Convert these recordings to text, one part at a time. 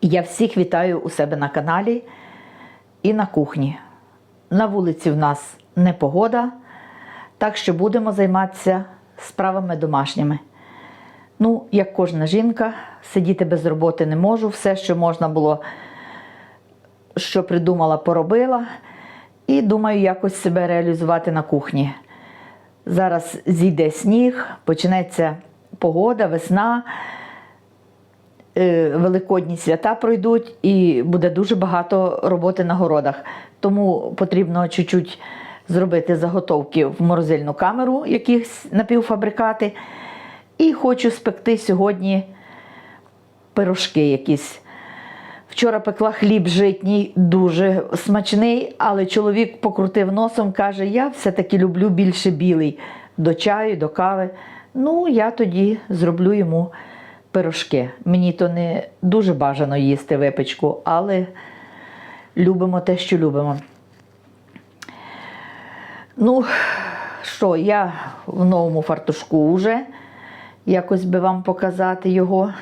Я всіх вітаю у себе на каналі і на кухні. На вулиці в нас непогода, так що будемо займатися справами домашніми. Ну, як кожна жінка, сидіти без роботи не можу. Все, що можна було, що придумала, поробила. І думаю, якось себе реалізувати на кухні. Зараз зійде сніг, почнеться погода, весна, великодні свята пройдуть і буде дуже багато роботи на городах. Тому потрібно чуть-чуть зробити заготовки в морозильну камеру, якісь напівфабрикати. І хочу спекти сьогодні пирожки якісь. Вчора пекла хліб житній, дуже смачний, але чоловік покрутив носом, каже: я все-таки люблю більше білий до чаю, до кави. Ну, я тоді зроблю йому пирожки. Мені то не дуже бажано їсти випечку, але любимо те, що любимо. Ну, що, я в новому фартушку вже. Якось би вам показати його.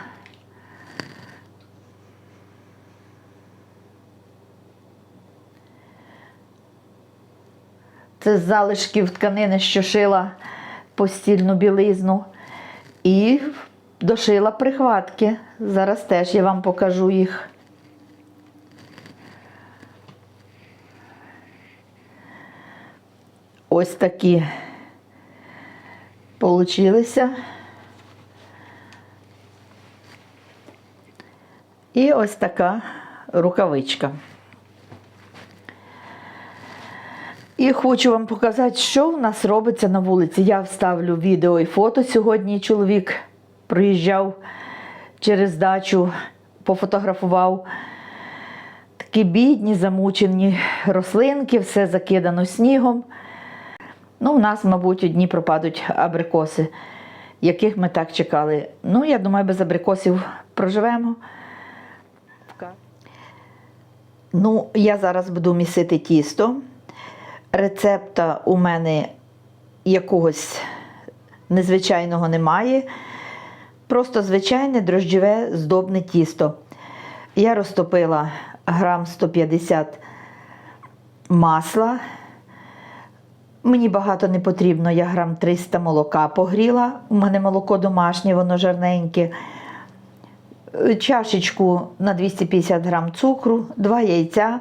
Це з залишків тканини, що шила постільну білизну. І дошила прихватки. Зараз теж я вам покажу їх. Ось такі получилися. І ось така рукавичка. І хочу вам показати, що в нас робиться на вулиці. Я вставлю відео і фото сьогодні. Чоловік проїжджав через дачу, пофотографував такі бідні, замучені рослинки, все закидано снігом. Ну, у нас, мабуть, одні пропадуть абрикоси, яких ми так чекали. Ну, я думаю, без абрикосів проживемо. Ну, я зараз буду місити тісто. Рецепта у мене якогось незвичайного немає. Просто звичайне дрожджеве здобне тісто. Я розтопила грам 150 масла. Мені багато не потрібно, я грам 300 молока погріла. У мене молоко домашнє, воно жарненьке. Чашечку на 250 грам цукру, два яйця.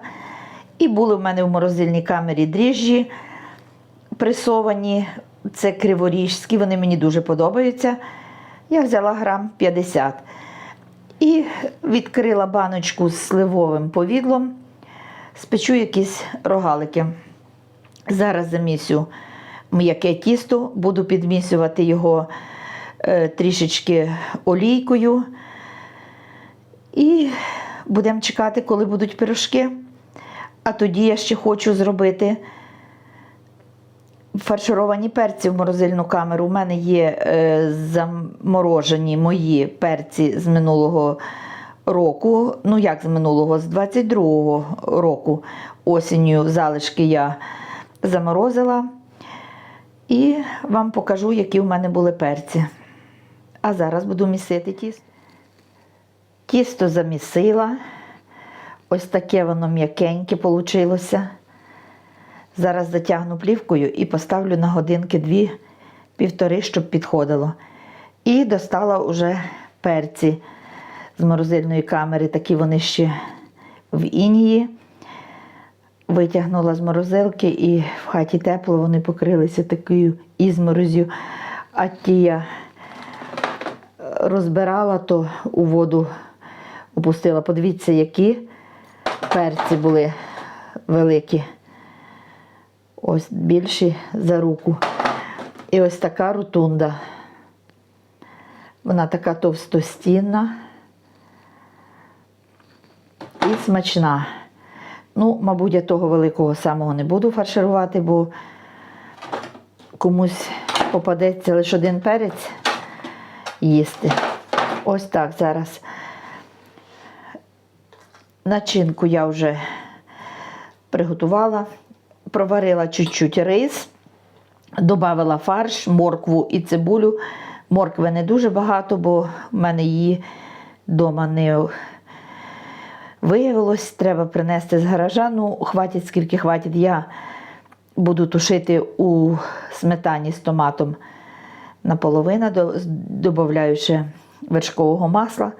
І були в мене в морозильній камері дріжджі пресовані. Це криворіжські, вони мені дуже подобаються. Я взяла грам 50 і відкрила баночку з сливовим повідлом, спечу якісь рогалики. Зараз замісю м'яке тісто, буду підмісювати його е, трішечки олійкою. І будемо чекати, коли будуть пирожки. А тоді я ще хочу зробити фаршировані перці в морозильну камеру. У мене є е, заморожені мої перці з минулого року. Ну, як з минулого, з 22-го року осінню залишки я заморозила. І вам покажу, які в мене були перці. А зараз буду місити тісто. Тісто замісила. Ось таке воно м'якеньке вийшло. Зараз затягну плівкою і поставлю на годинки дві, півтори, щоб підходило. І достала вже перці з морозильної камери, такі вони ще в інії. Витягнула з морозилки і в хаті тепло вони покрилися такою ізморозю. А ті я розбирала, то у воду опустила. Подивіться, які перці були великі. Ось більші за руку. І ось така рутунда. Вона така товстостінна і смачна. Ну, мабуть, я того великого самого не буду фарширувати, бо комусь попадеться лише один перець їсти. Ось так зараз. Начинку я вже приготувала, проварила чуть-чуть рис, додала фарш, моркву і цибулю. Моркви не дуже багато, бо в мене її вдома не, Виявилось, треба принести з гаража. Ну, хватить скільки хватить. Я буду тушити у сметані з томатом наполовину, до- з- додаю ще вершкового масла.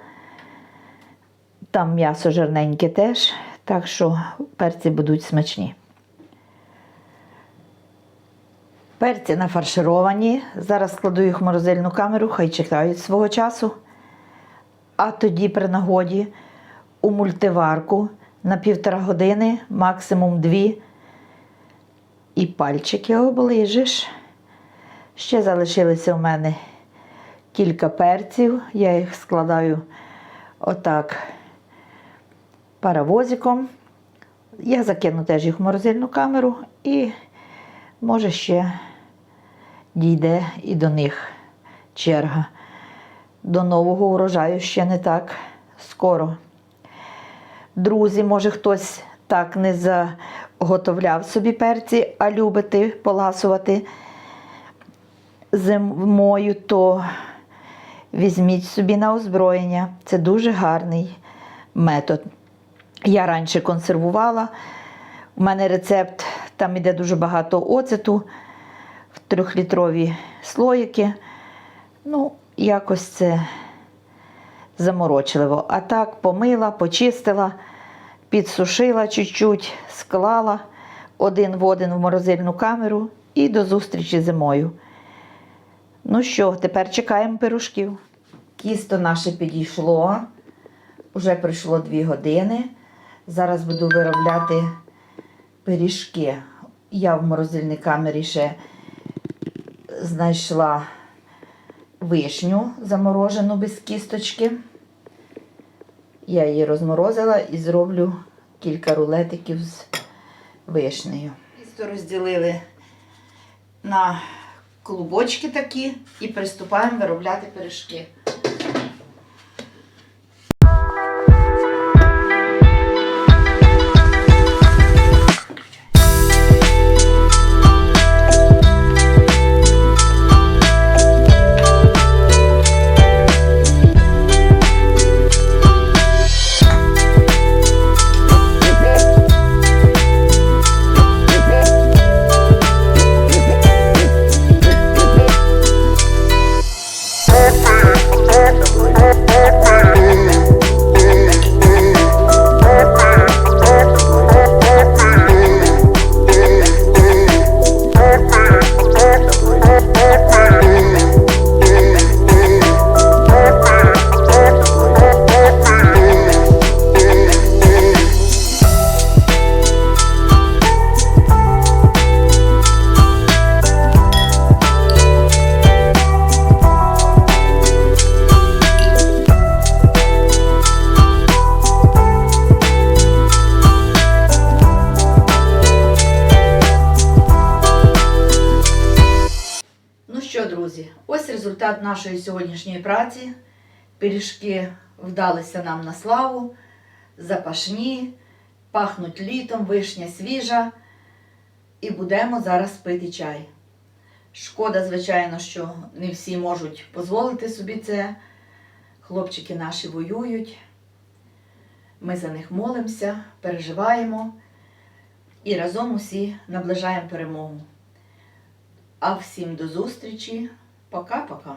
Там м'ясо жирненьке теж, так що перці будуть смачні. Перці нафаршировані. Зараз складу їх в морозильну камеру, хай чекають свого часу. А тоді при нагоді у мультиварку на півтора години, максимум дві. І пальчики оближиш. Ще залишилися у мене кілька перців. Я їх складаю отак паровозиком. Я закину теж їх в морозильну камеру і може ще дійде і до них черга. До нового урожаю ще не так скоро. Друзі, може хтось так не заготовляв собі перці, а любите поласувати зимою, то візьміть собі на озброєння. Це дуже гарний метод. Я раніше консервувала. У мене рецепт, там іде дуже багато оцету трьохлітрові слоїки. Ну, якось це заморочливо. А так помила, почистила, підсушила чуть-чуть, склала один в один в морозильну камеру і до зустрічі зимою. Ну що, тепер чекаємо пирожків. Кісто наше підійшло. Уже пройшло дві години. Зараз буду виробляти пиріжки. Я в морозильній камері ще знайшла вишню заморожену без кісточки. Я її розморозила і зроблю кілька рулетиків з вишнею. Тісто розділили на клубочки такі і приступаємо виробляти пиріжки. Друзі, ось результат нашої сьогоднішньої праці. Пиріжки вдалися нам на славу, запашні, пахнуть літом, вишня свіжа. І будемо зараз пити чай. Шкода, звичайно, що не всі можуть дозволити собі це. Хлопчики наші воюють. Ми за них молимося, переживаємо і разом усі наближаємо перемогу. А всім до зустрічі. Пока-пока.